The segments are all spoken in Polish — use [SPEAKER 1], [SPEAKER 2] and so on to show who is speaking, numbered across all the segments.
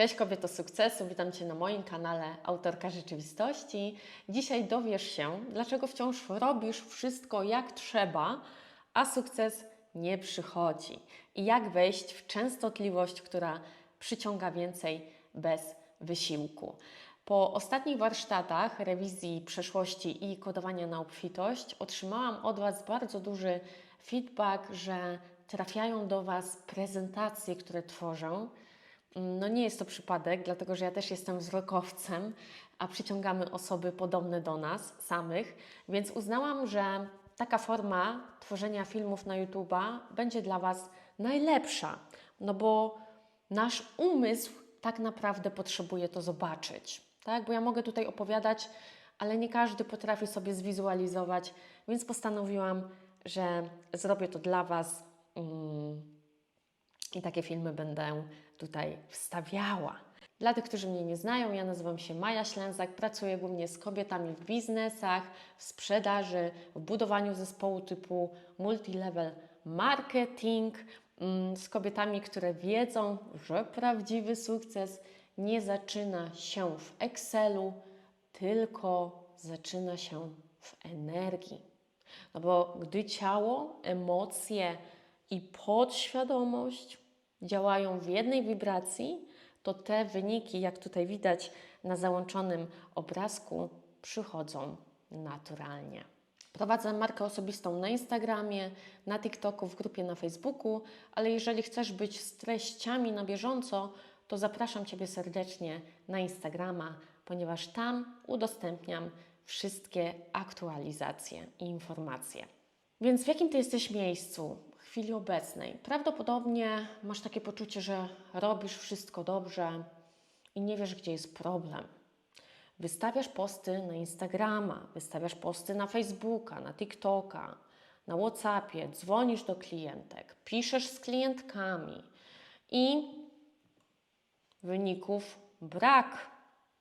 [SPEAKER 1] Cześć kobieto sukcesu, witam Cię na moim kanale Autorka Rzeczywistości. Dzisiaj dowiesz się, dlaczego wciąż robisz wszystko jak trzeba, a sukces nie przychodzi. I jak wejść w częstotliwość, która przyciąga więcej bez wysiłku. Po ostatnich warsztatach rewizji przeszłości i kodowania na obfitość otrzymałam od Was bardzo duży feedback, że trafiają do Was prezentacje, które tworzę. No nie jest to przypadek, dlatego że ja też jestem wzrokowcem, a przyciągamy osoby podobne do nas samych, więc uznałam, że taka forma tworzenia filmów na YouTube'a będzie dla Was najlepsza, no bo nasz umysł tak naprawdę potrzebuje to zobaczyć, tak? Bo ja mogę tutaj opowiadać, ale nie każdy potrafi sobie zwizualizować, więc postanowiłam, że zrobię to dla Was. Mm, i takie filmy będę tutaj wstawiała. Dla tych, którzy mnie nie znają, ja nazywam się Maja Ślęzak, pracuję głównie z kobietami w biznesach, w sprzedaży, w budowaniu zespołu typu multilevel marketing, mm, z kobietami, które wiedzą, że prawdziwy sukces nie zaczyna się w Excelu, tylko zaczyna się w energii. No bo gdy ciało, emocje i podświadomość działają w jednej wibracji, to te wyniki, jak tutaj widać na załączonym obrazku, przychodzą naturalnie. Prowadzę markę osobistą na Instagramie, na TikToku, w grupie na Facebooku, ale jeżeli chcesz być z treściami na bieżąco, to zapraszam Ciebie serdecznie na Instagrama, ponieważ tam udostępniam wszystkie aktualizacje i informacje. Więc w jakim Ty jesteś miejscu chwili obecnej? Prawdopodobnie masz takie poczucie, że robisz wszystko dobrze i nie wiesz, gdzie jest problem. Wystawiasz posty na Instagrama, wystawiasz posty na Facebooka, na TikToka, na WhatsAppie, dzwonisz do klientek, piszesz z klientkami i wyników brak.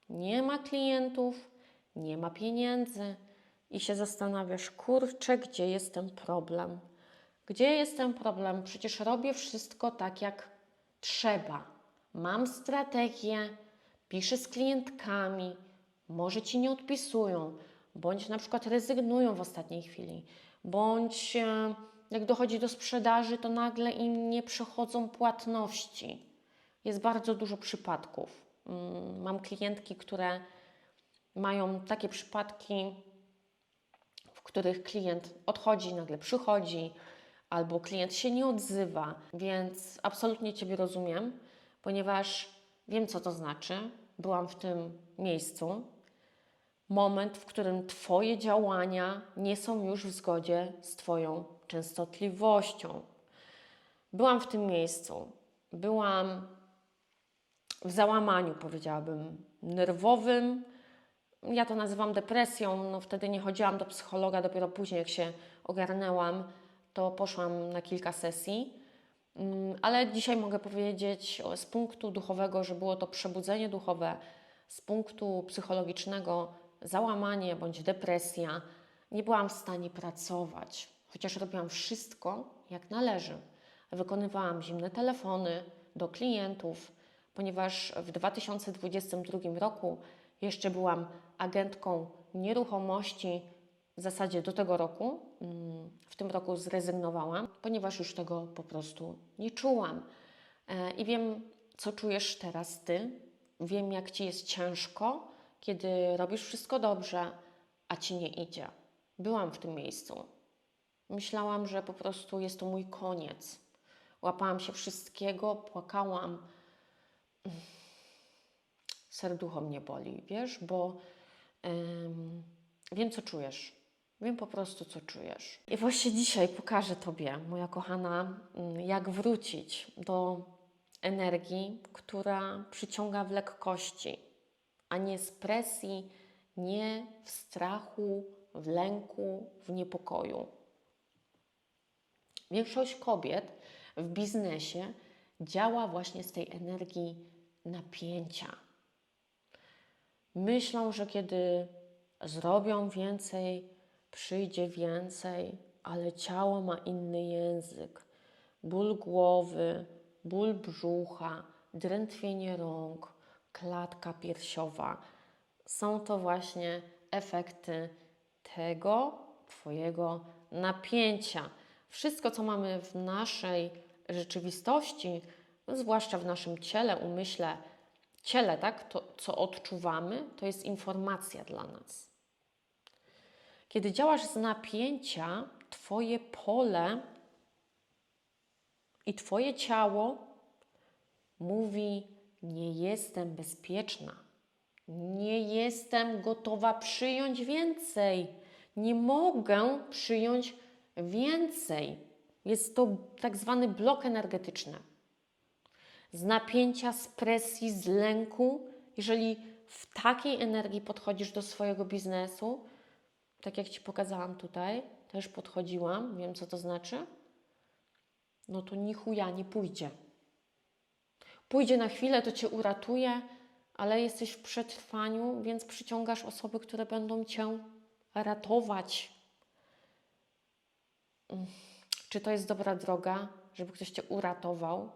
[SPEAKER 1] Nie ma klientów, nie ma pieniędzy i się zastanawiasz, kurczę, gdzie jest ten problem? Gdzie jest ten problem? Przecież robię wszystko tak, jak trzeba. Mam strategię, piszę z klientkami, może ci nie odpisują, bądź na przykład rezygnują w ostatniej chwili, bądź e, jak dochodzi do sprzedaży, to nagle im nie przychodzą płatności. Jest bardzo dużo przypadków. Mm, mam klientki, które mają takie przypadki, w których klient odchodzi, nagle przychodzi, albo klient się nie odzywa, więc absolutnie Ciebie rozumiem, ponieważ wiem, co to znaczy. Byłam w tym miejscu. Moment, w którym Twoje działania nie są już w zgodzie z Twoją częstotliwością. Byłam w tym miejscu. Byłam w załamaniu, powiedziałabym, nerwowym. Ja to nazywam depresją. No, wtedy nie chodziłam do psychologa, dopiero później, jak się ogarnęłam, to poszłam na kilka sesji. Mm, ale dzisiaj mogę powiedzieć z punktu duchowego, że było to przebudzenie duchowe, z punktu psychologicznego załamanie bądź depresja. Nie byłam w stanie pracować, chociaż robiłam wszystko jak należy. Wykonywałam zimne telefony do klientów, ponieważ w 2022 roku jeszcze byłam agentką nieruchomości w zasadzie do tego roku. Mm, w tym roku zrezygnowałam, ponieważ już tego po prostu nie czułam. E, I wiem, co czujesz teraz ty. Wiem, jak ci jest ciężko, kiedy robisz wszystko dobrze, a ci nie idzie. Byłam w tym miejscu. Myślałam, że po prostu jest to mój koniec. Łapałam się wszystkiego, płakałam. Serducho mnie boli, wiesz, bo wiem, co czujesz. Wiem po prostu, co czujesz. I właśnie dzisiaj pokażę Tobie, moja kochana, mm, jak wrócić do energii, która przyciąga w lekkości, a nie z presji, nie w strachu, w lęku, w niepokoju. Większość kobiet w biznesie działa właśnie z tej energii napięcia. Myślą, że kiedy zrobią więcej, przyjdzie więcej, ale ciało ma inny język. Ból głowy, ból brzucha, drętwienie rąk, klatka piersiowa. Są to właśnie efekty tego Twojego napięcia. Wszystko, co mamy w naszej rzeczywistości, zwłaszcza w naszym ciele, umyśle, ciele, tak, to co odczuwamy, to jest informacja dla nas. Kiedy działasz z napięcia, Twoje pole i Twoje ciało mówi: Nie jestem bezpieczna, nie jestem gotowa przyjąć więcej, nie mogę przyjąć więcej. Jest to tak zwany blok energetyczny. Z napięcia, z presji, z lęku, jeżeli w takiej energii podchodzisz do swojego biznesu, tak jak Ci pokazałam tutaj, też podchodziłam, wiem co to znaczy, no to ni chuja nie pójdzie. Pójdzie na chwilę, to Cię uratuje, ale jesteś w przetrwaniu, więc przyciągasz osoby, które będą Cię ratować. Mm. Czy to jest dobra droga, żeby ktoś Cię uratował?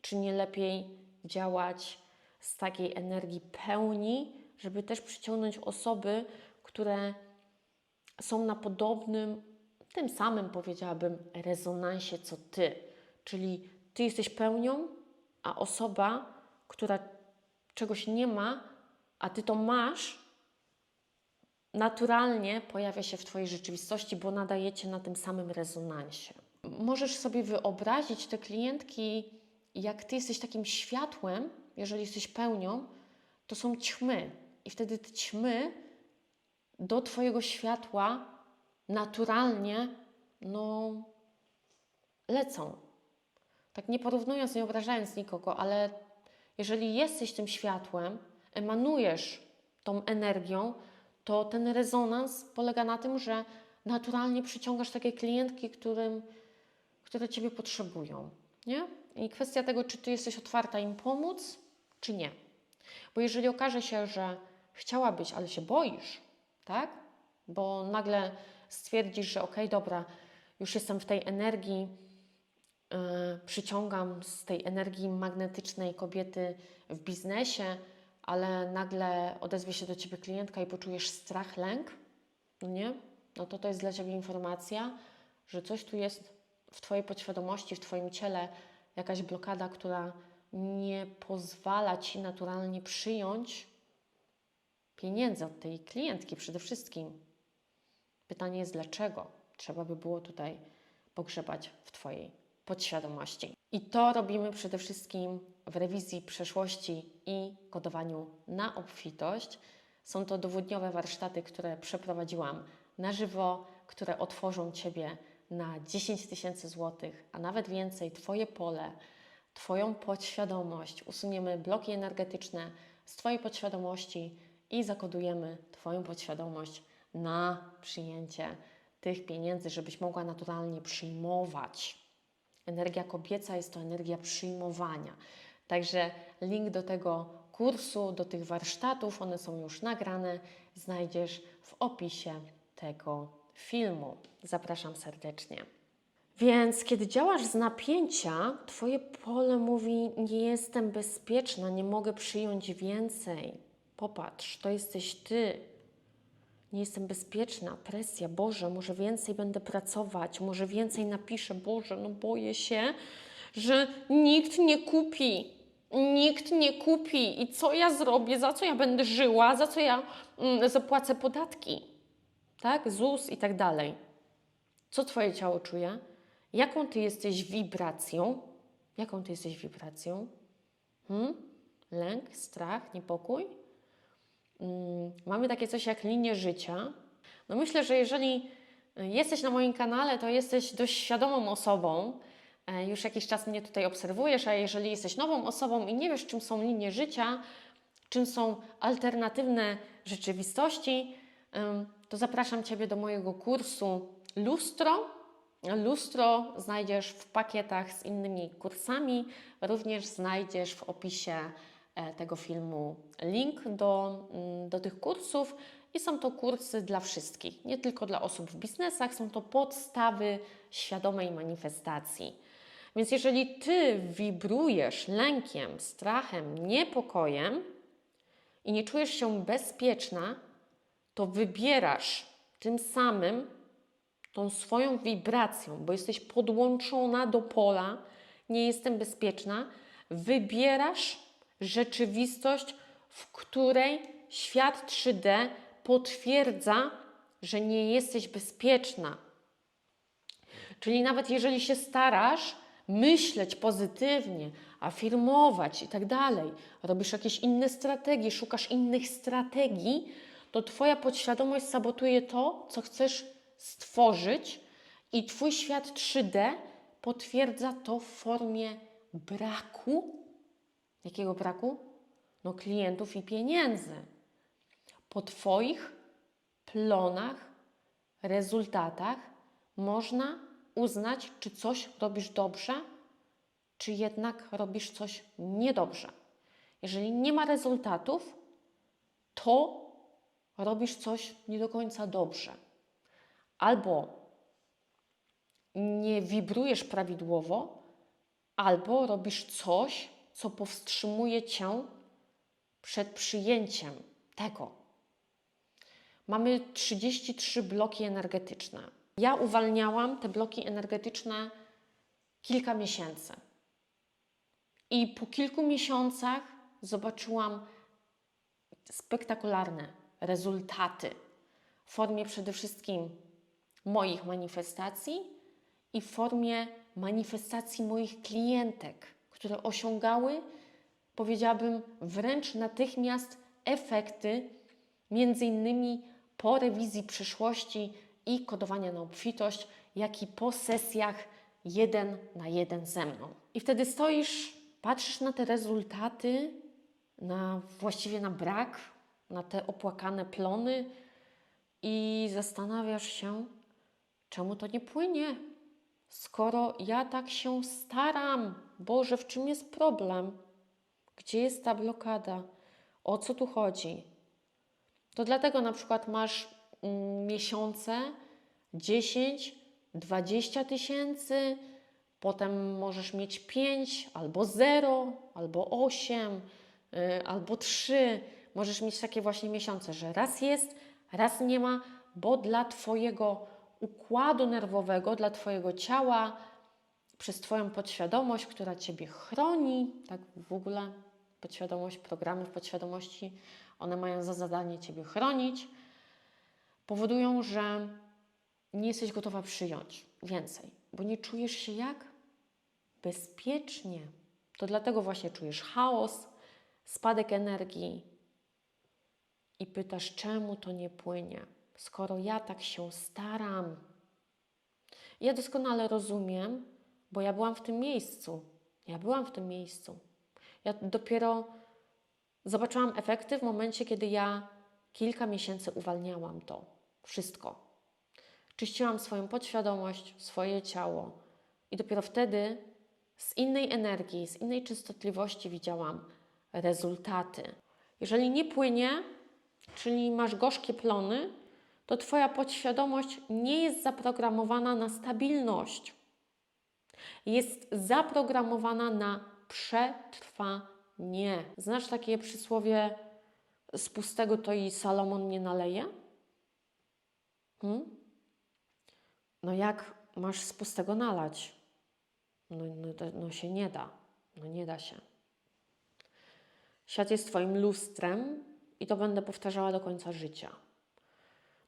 [SPEAKER 1] Czy nie lepiej działać z takiej energii pełni, żeby też przyciągnąć osoby, które są na podobnym, tym samym powiedziałabym, rezonansie co Ty. Czyli Ty jesteś pełnią, a osoba, która czegoś nie ma, a Ty to masz, naturalnie pojawia się w Twojej rzeczywistości, bo nadajecie na tym samym rezonansie. Możesz sobie wyobrazić te klientki, jak Ty jesteś takim światłem, jeżeli jesteś pełnią, to są ćmy. I wtedy te ćmy do Twojego światła naturalnie no, lecą. Tak nie porównując, nie obrażając nikogo, ale jeżeli jesteś tym światłem, emanujesz tą energią, to ten rezonans polega na tym, że naturalnie przyciągasz takie klientki, którym, które Ciebie potrzebują. Nie? I kwestia tego, czy Ty jesteś otwarta im pomóc, czy nie. Bo jeżeli okaże się, że chciałabyś, ale się boisz, tak? Bo nagle stwierdzisz, że okay, dobra, już jestem w tej energii, yy, przyciągam z tej energii magnetycznej kobiety w biznesie, ale nagle odezwie się do Ciebie klientka i poczujesz strach, lęk, no nie? No to to jest dla Ciebie informacja, że coś tu jest w Twojej podświadomości, w Twoim ciele, jakaś blokada, która nie pozwala Ci naturalnie przyjąć pieniędzy od tej klientki przede wszystkim. Pytanie jest dlaczego? Trzeba by było tutaj pogrzebać w Twojej podświadomości. I to robimy przede wszystkim w rewizji przeszłości i kodowaniu na obfitość. Są to dwudniowe warsztaty, które przeprowadziłam na żywo, które otworzą Ciebie na 10 tysięcy złotych, a nawet więcej, Twoje pole, Twoją podświadomość. Usuniemy bloki energetyczne z Twojej podświadomości i zakodujemy Twoją podświadomość na przyjęcie tych pieniędzy, żebyś mogła naturalnie przyjmować. Energia kobieca jest to energia przyjmowania. Także link do tego kursu, do tych warsztatów, one są już nagrane, znajdziesz w opisie tego filmu. Zapraszam serdecznie. Więc kiedy działasz z napięcia, Twoje pole mówi: Nie jestem bezpieczna, nie mogę przyjąć więcej. Popatrz, to jesteś Ty. Nie jestem bezpieczna, presja, Boże, może więcej będę pracować, może więcej napiszę, Boże, no boję się, że nikt nie kupi. Nikt nie kupi. I co ja zrobię? Za co ja będę żyła? Za co ja mm, zapłacę podatki? Tak? ZUS i tak dalej. Co Twoje ciało czuje? Jaką Ty jesteś wibracją? Jaką Ty jesteś wibracją? Hmm? Lęk, strach, niepokój? Mm, mamy takie coś jak linię życia. No myślę, że jeżeli jesteś na moim kanale, to jesteś dość świadomą osobą. E, już jakiś czas mnie tutaj obserwujesz, a jeżeli jesteś nową osobą i nie wiesz, czym są linie życia, czym są alternatywne rzeczywistości, to zapraszam Ciebie do mojego kursu Lustro. Lustro znajdziesz w pakietach z innymi kursami, również znajdziesz w opisie E, tego filmu link do, mm, do tych kursów i są to kursy dla wszystkich, nie tylko dla osób w biznesach, są to podstawy świadomej manifestacji. Więc jeżeli ty wibrujesz lękiem, strachem, niepokojem i nie czujesz się bezpieczna, to wybierasz tym samym tą swoją wibracją, bo jesteś podłączona do pola, nie jestem bezpieczna, wybierasz rzeczywistość, w której świat 3D potwierdza, że nie jesteś bezpieczna. Czyli nawet jeżeli się starasz myśleć pozytywnie, afirmować i tak dalej, robisz jakieś inne strategie, szukasz innych strategii, to Twoja podświadomość sabotuje to, co chcesz stworzyć, i Twój świat 3D potwierdza to w formie braku. Jakiego braku? No, klientów i pieniędzy. Po Twoich plonach, rezultatach można uznać, czy coś robisz dobrze, czy jednak robisz coś niedobrze. Jeżeli nie ma rezultatów, to robisz coś nie do końca dobrze. Albo nie wibrujesz prawidłowo, albo robisz coś, co powstrzymuje cię przed przyjęciem tego. Mamy 33 bloki energetyczne. Ja uwalniałam te bloki energetyczne kilka miesięcy. I po kilku miesiącach zobaczyłam spektakularne rezultaty w formie przede wszystkim moich manifestacji i w formie manifestacji moich klientek, które osiągały, powiedziałabym, wręcz natychmiast efekty, między innymi po rewizji przyszłości i kodowania na obfitość, jak i po sesjach jeden na jeden ze mną. I wtedy stoisz, patrzysz na te rezultaty, na właściwie na brak, na te opłakane plony i zastanawiasz się, czemu to nie płynie, skoro ja tak się staram. Boże, w czym jest problem? Gdzie jest ta blokada? O co tu chodzi? To dlatego na przykład masz mm, miesiące 10, 20 tysięcy, potem możesz mieć 5, albo 0, albo 8, y, albo 3. Możesz mieć takie właśnie miesiące, że raz jest, raz nie ma, bo dla Twojego układu nerwowego, dla Twojego ciała, przez Twoją podświadomość, która Ciebie chroni, tak w ogóle podświadomość, programy w podświadomości, one mają za zadanie Ciebie chronić, powodują, że nie jesteś gotowa przyjąć więcej, bo nie czujesz się jak bezpiecznie. To dlatego właśnie czujesz chaos, spadek energii i pytasz, czemu to nie płynie, skoro ja tak się staram. Ja doskonale rozumiem, bo ja byłam w tym miejscu. Ja byłam w tym miejscu. Ja dopiero zobaczyłam efekty w momencie, kiedy ja kilka miesięcy uwalniałam to wszystko. Czyściłam swoją podświadomość, swoje ciało i dopiero wtedy z innej energii, z innej częstotliwości widziałam rezultaty. Jeżeli nie płynie, czyli masz gorzkie plony, to Twoja podświadomość nie jest zaprogramowana na stabilność. Jest zaprogramowana na przetrwanie. Znasz takie przysłowie z pustego to i Salomon nie naleje? Hmm? No jak masz z pustego nalać? No, no, no się nie da. No nie da się. Świat jest Twoim lustrem i to będę powtarzała do końca życia.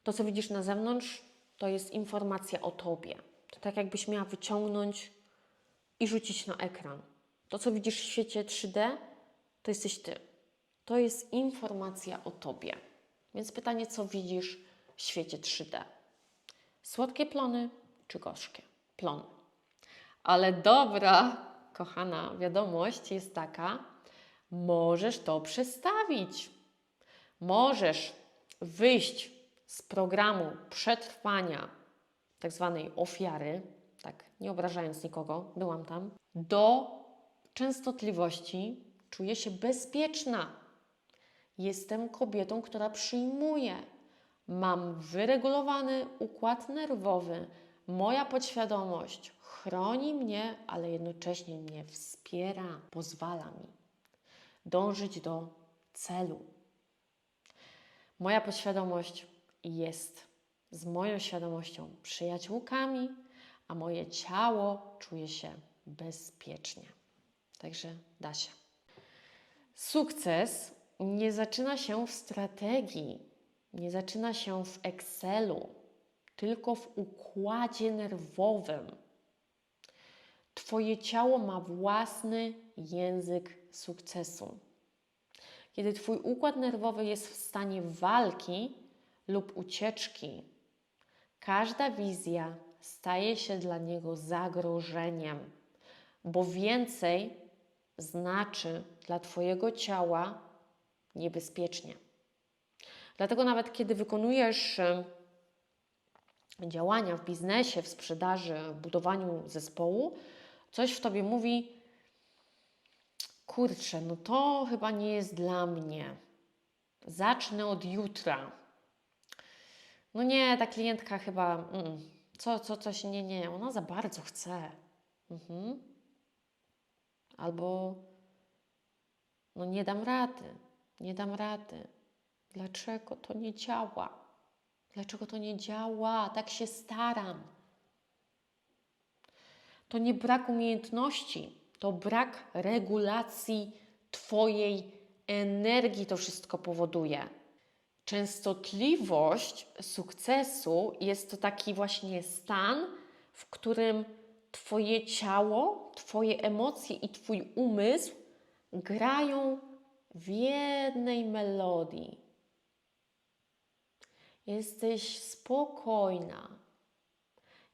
[SPEAKER 1] To, co widzisz na zewnątrz, to jest informacja o Tobie. To tak jakbyś miała wyciągnąć i rzucić na ekran. To, co widzisz w świecie 3D, to jesteś Ty. To jest informacja o Tobie. Więc pytanie, co widzisz w świecie 3D? Słodkie plony czy gorzkie plony? Ale dobra, kochana, wiadomość jest taka, możesz to przestawić. Możesz wyjść z programu przetrwania, tak zwanej ofiary, tak nie obrażając nikogo, byłam tam, do częstotliwości czuję się bezpieczna. Jestem kobietą, która przyjmuje. Mam wyregulowany układ nerwowy. Moja podświadomość chroni mnie, ale jednocześnie mnie wspiera, pozwala mi dążyć do celu. Moja podświadomość jest z moją świadomością przyjaciółkami, a moje ciało czuje się bezpiecznie. Także da się. Sukces nie zaczyna się w strategii, nie zaczyna się w Excelu, tylko w układzie nerwowym. Twoje ciało ma własny język sukcesu. Kiedy Twój układ nerwowy jest w stanie walki lub ucieczki, każda wizja staje się dla niego zagrożeniem, bo więcej znaczy dla Twojego ciała niebezpiecznie. Dlatego nawet kiedy wykonujesz działania w biznesie, w sprzedaży, w budowaniu zespołu, coś w tobie mówi: Kurczę, no to chyba nie jest dla mnie. Zacznę od jutra. No nie, ta klientka chyba. Mm, co, co, coś, nie, nie, ona za bardzo chce. Mhm. Albo no nie dam rady, nie dam rady. Dlaczego to nie działa? Dlaczego to nie działa? Tak się staram. To nie brak umiejętności, to brak regulacji Twojej energii to wszystko powoduje. Częstotliwość sukcesu jest to taki właśnie stan, w którym Twoje ciało, Twoje emocje i Twój umysł grają w jednej melodii. Jesteś spokojna.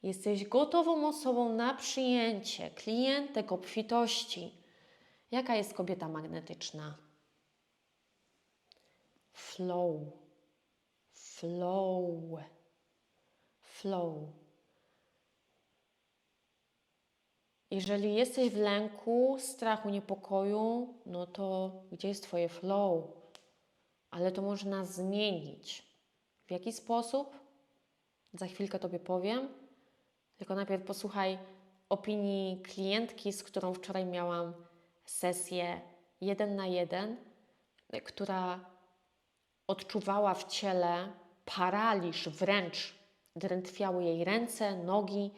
[SPEAKER 1] Jesteś gotową osobą na przyjęcie klientek obfitości. Jaka jest kobieta magnetyczna? Flow. Flow. Flow. Jeżeli jesteś w lęku, strachu, niepokoju, no to gdzie jest Twoje flow? Ale to można zmienić. W jaki sposób? Za chwilkę Tobie powiem. Tylko najpierw posłuchaj opinii klientki, z którą wczoraj miałam sesję jeden na jeden, która odczuwała w ciele paraliż, wręcz drętwiały jej ręce, nogi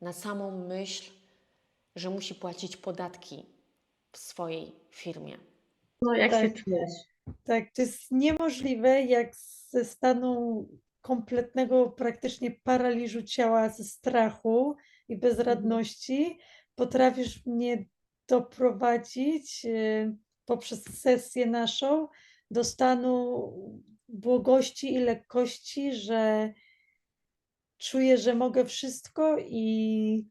[SPEAKER 1] na samą myśl, że musi płacić podatki w swojej firmie.
[SPEAKER 2] No, jak
[SPEAKER 3] Tak.
[SPEAKER 2] się czujesz?
[SPEAKER 3] Tak, to jest niemożliwe, jak ze stanu kompletnego praktycznie paraliżu ciała, ze strachu i bezradności potrafisz mnie doprowadzić y, poprzez sesję naszą do stanu błogości i lekkości, że czuję, że mogę wszystko i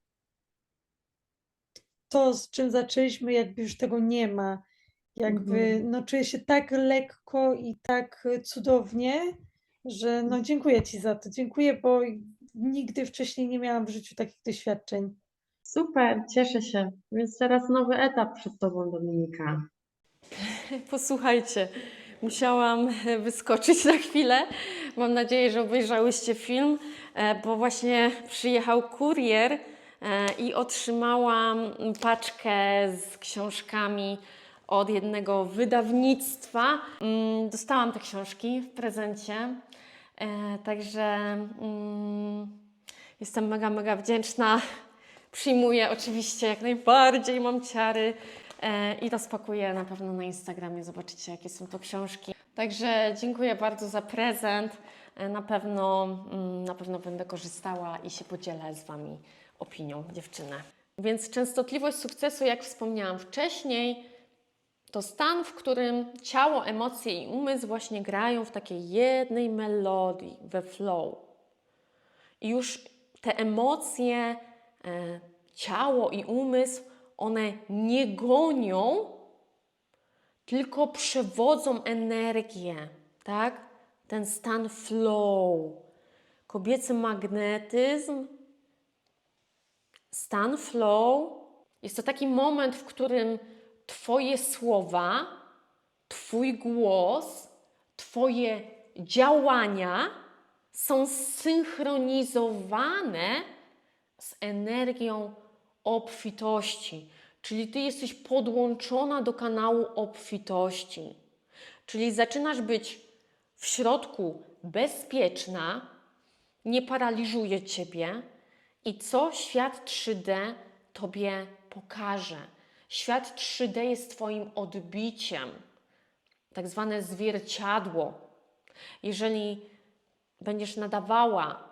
[SPEAKER 3] to, z czym zaczęliśmy, jakby już tego nie ma. Jakby,
[SPEAKER 2] Mhm.
[SPEAKER 3] no czuję się tak lekko i tak cudownie, że no dziękuję Ci za to. Dziękuję, bo nigdy wcześniej nie miałam w życiu takich doświadczeń.
[SPEAKER 2] Super, cieszę się. Więc teraz nowy etap przed Tobą, Dominika.
[SPEAKER 1] Posłuchajcie, musiałam wyskoczyć na chwilę. Mam nadzieję, że obejrzałyście film, e, bo właśnie przyjechał kurier e, i otrzymałam paczkę z książkami od jednego wydawnictwa. Mm, Dostałam te książki w prezencie, e, także mm, jestem mega, mega wdzięczna. Przyjmuję oczywiście jak najbardziej, mam ciary e, i rozpakuję na pewno na Instagramie. Zobaczycie, jakie są to książki. Także dziękuję bardzo za prezent. E, Na pewno, mm, na pewno będę korzystała i się podzielę z Wami opinią dziewczyny. Więc częstotliwość sukcesu, jak wspomniałam wcześniej, to stan, w którym ciało, emocje i umysł właśnie grają w takiej jednej melodii, we flow. I już te emocje, e, ciało i umysł, one nie gonią, tylko przewodzą energię, tak? Ten stan flow. Kobiecy magnetyzm, stan flow jest to taki moment, w którym Twoje słowa, Twój głos, Twoje działania są zsynchronizowane z energią obfitości. Czyli ty jesteś podłączona do kanału obfitości. Czyli zaczynasz być w środku bezpieczna, nie paraliżuje ciebie i co świat 3D tobie pokaże. Świat 3D jest twoim odbiciem, tak zwane zwierciadło. Jeżeli będziesz nadawała,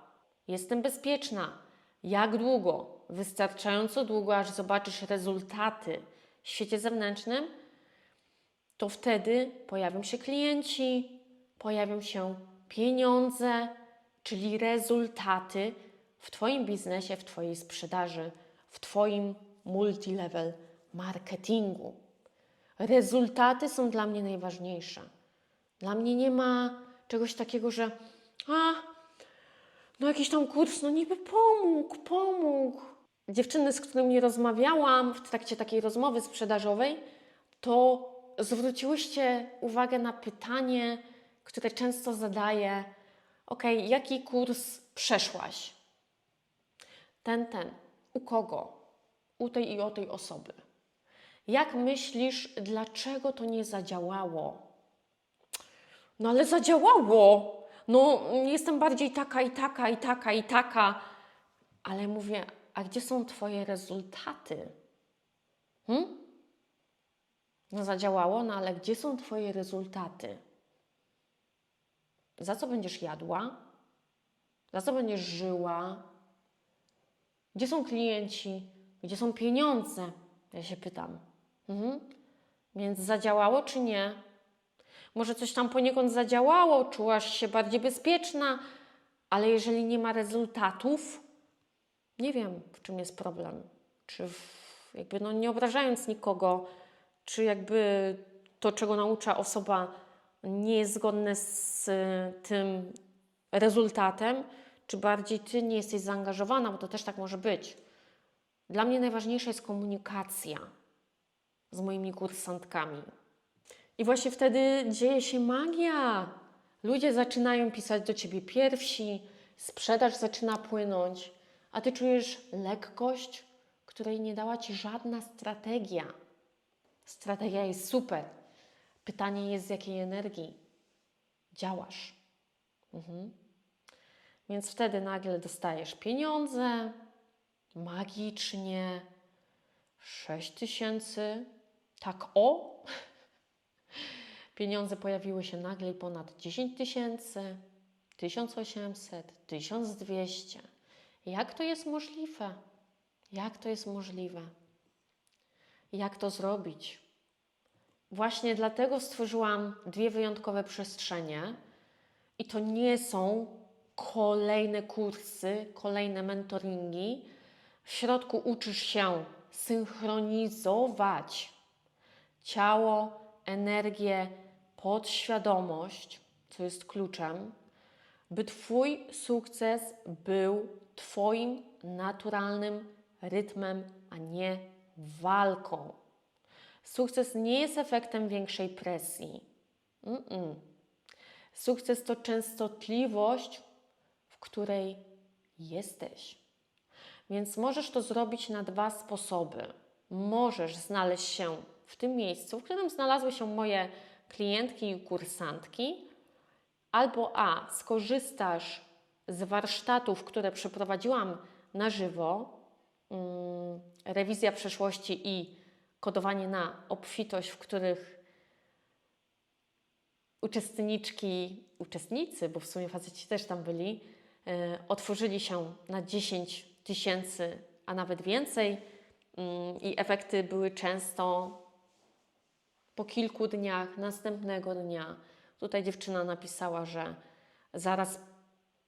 [SPEAKER 1] jestem bezpieczna, jak długo? Wystarczająco długo, aż zobaczysz rezultaty w świecie zewnętrznym, to wtedy pojawią się klienci, pojawią się pieniądze, czyli rezultaty w Twoim biznesie, w Twojej sprzedaży, w Twoim multilevel marketingu. Rezultaty są dla mnie najważniejsze. Dla mnie nie ma czegoś takiego, że a, no jakiś tam kurs, no niby pomógł, pomógł. Dziewczyny, z którymi rozmawiałam w trakcie takiej rozmowy sprzedażowej, to zwróciłyście uwagę na pytanie, które często zadaję: OK, jaki kurs przeszłaś? Ten, ten. U kogo? U tej i o tej osoby. Jak myślisz, dlaczego to nie zadziałało? No ale zadziałało. No, jestem bardziej taka i taka i taka i taka. Ale mówię, a gdzie są Twoje rezultaty? Hm? No zadziałało, no ale gdzie są Twoje rezultaty? Za co będziesz jadła? Za co będziesz żyła? Gdzie są klienci? Gdzie są pieniądze? Ja się pytam. Mhm. Więc zadziałało czy nie? Może coś tam poniekąd zadziałało, czułaś się bardziej bezpieczna, ale jeżeli nie ma rezultatów, nie wiem, w czym jest problem. Czy w, jakby no nie obrażając nikogo, czy jakby to, czego naucza osoba, nie jest zgodne z tym rezultatem, czy bardziej ty nie jesteś zaangażowana, bo to też tak może być. Dla mnie najważniejsza jest komunikacja z moimi kursantkami. I właśnie wtedy dzieje się magia. Ludzie zaczynają pisać do ciebie pierwsi, sprzedaż zaczyna płynąć, a ty czujesz lekkość, której nie dała ci żadna strategia. Strategia jest super. Pytanie jest, z jakiej energii działasz. Mhm. Więc wtedy nagle dostajesz pieniądze, magicznie, 6 tysięcy, tak o. Pieniądze pojawiły się nagle ponad 10 tysięcy, 1800, 1200. Jak to jest możliwe? Jak to jest możliwe? Jak to zrobić? Właśnie dlatego stworzyłam dwie wyjątkowe przestrzenie i to nie są kolejne kursy, kolejne mentoringi. W środku uczysz się synchronizować ciało, energię, podświadomość, co jest kluczem, by Twój sukces był Twoim naturalnym rytmem, a nie walką. Sukces nie jest efektem większej presji. Mm-mm. Sukces to częstotliwość, w której jesteś. Więc możesz to zrobić na dwa sposoby. Możesz znaleźć się w tym miejscu, w którym znalazły się moje klientki i kursantki, albo A, skorzystasz z warsztatów, które przeprowadziłam na żywo, mm, rewizja przeszłości i kodowanie na obfitość, w których uczestniczki, uczestnicy, bo w sumie faceci też tam byli, e, otworzyli się na 10 tysięcy, a nawet więcej mm, i efekty były często po kilku dniach, następnego dnia. Tutaj dziewczyna napisała, że zaraz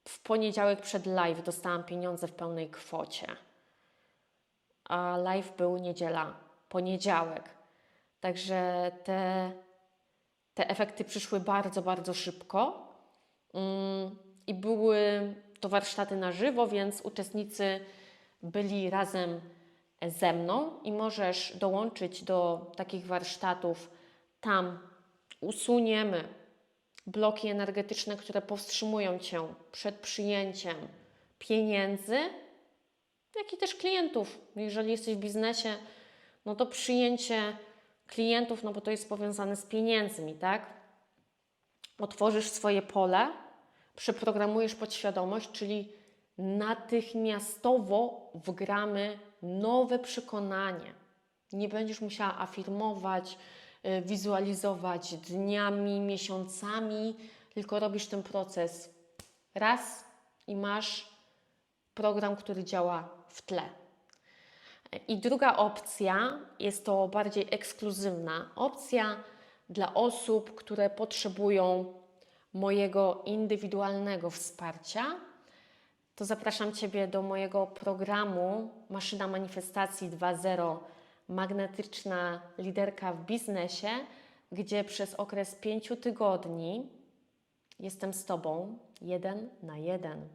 [SPEAKER 1] w poniedziałek przed live dostałam pieniądze w pełnej kwocie. A live był niedziela, poniedziałek. Także te, te efekty przyszły bardzo, bardzo szybko. Mm, I były to warsztaty na żywo, więc uczestnicy byli razem ze mną i możesz dołączyć do takich warsztatów. Tam usuniemy bloki energetyczne, które powstrzymują cię przed przyjęciem pieniędzy jak i też klientów. Jeżeli jesteś w biznesie, no to przyjęcie klientów, no bo to jest powiązane z pieniędzmi, tak? Otworzysz swoje pole, przeprogramujesz podświadomość, czyli natychmiastowo wgramy nowe przekonanie. Nie będziesz musiała afirmować, wizualizować dniami, miesiącami, tylko robisz ten proces raz i masz program, który działa w tle. I druga opcja jest to bardziej ekskluzywna opcja dla osób, które potrzebują mojego indywidualnego wsparcia. To zapraszam Ciebie do mojego programu Maszyna Manifestacji 2.0 Magnetyczna liderka w biznesie, gdzie przez okres pięciu tygodni jestem z Tobą jeden na jeden.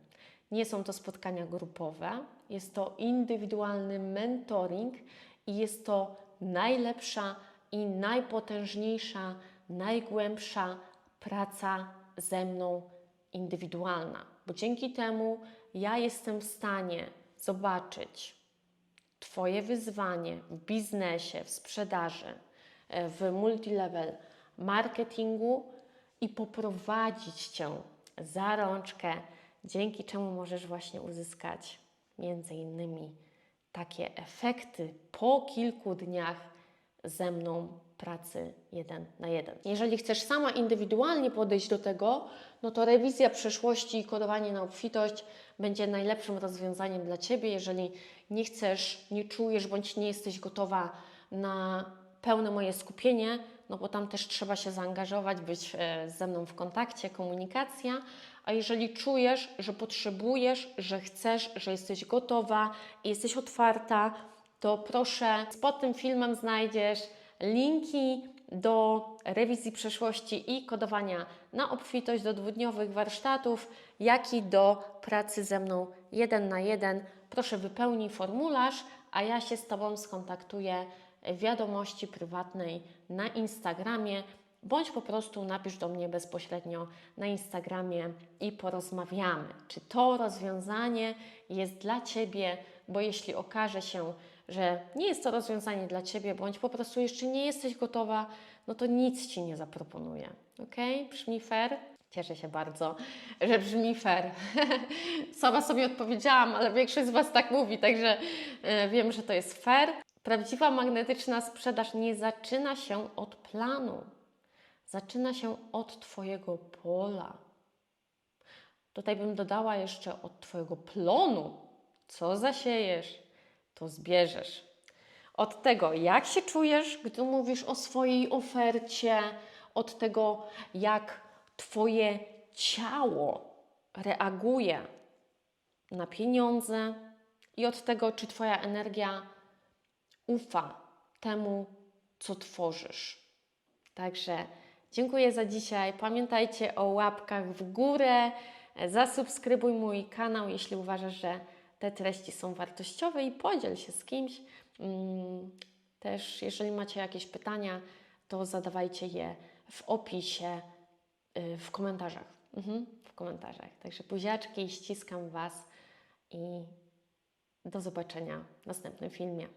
[SPEAKER 1] Nie są to spotkania grupowe, jest to indywidualny mentoring i jest to najlepsza i najpotężniejsza, najgłębsza praca ze mną indywidualna, bo dzięki temu ja jestem w stanie zobaczyć Twoje wyzwanie w biznesie, w sprzedaży, e, w multilevel marketingu i poprowadzić Cię za rączkę, dzięki czemu możesz właśnie uzyskać między innymi takie efekty po kilku dniach ze mną pracy jeden na jeden. Jeżeli chcesz sama indywidualnie podejść do tego, no to rewizja przeszłości i kodowanie na obfitość będzie najlepszym rozwiązaniem dla Ciebie, jeżeli nie chcesz, nie czujesz bądź nie jesteś gotowa na pełne moje skupienie, no bo tam też trzeba się zaangażować, być e, ze mną w kontakcie, komunikacja. A jeżeli czujesz, że potrzebujesz, że chcesz, że jesteś gotowa i jesteś otwarta, to proszę, pod tym filmem znajdziesz linki do rewizji przeszłości i kodowania na obfitość do dwudniowych warsztatów, jak i do pracy ze mną jeden na jeden. Proszę wypełnij formularz, a ja się z Tobą skontaktuję w wiadomości prywatnej na Instagramie, bądź po prostu napisz do mnie bezpośrednio na Instagramie i porozmawiamy, czy to rozwiązanie jest dla Ciebie, bo jeśli okaże się, że nie jest to rozwiązanie dla Ciebie, bądź po prostu jeszcze nie jesteś gotowa, no to nic Ci nie zaproponuję. Ok? Brzmi fair? Cieszę się bardzo, że brzmi fair. Sama sobie odpowiedziałam, ale większość z Was tak mówi, także e, wiem, że to jest fair. Prawdziwa magnetyczna sprzedaż nie zaczyna się od planu. Zaczyna się od Twojego pola. Tutaj bym dodała jeszcze od Twojego plonu. Co zasiejesz, to zbierzesz. Od tego, jak się czujesz, gdy mówisz o swojej ofercie, od tego, jak Twoje ciało reaguje na pieniądze i od tego, czy Twoja energia ufa temu, co tworzysz. Także dziękuję za dzisiaj. Pamiętajcie o łapkach w górę. Zasubskrybuj mój kanał, jeśli uważasz, że te treści są wartościowe i podziel się z kimś. Mm, Też, jeżeli macie jakieś pytania, to zadawajcie je w opisie, y, w komentarzach. Mhm, w komentarzach. Także buziaczki, ściskam Was i do zobaczenia w następnym filmie.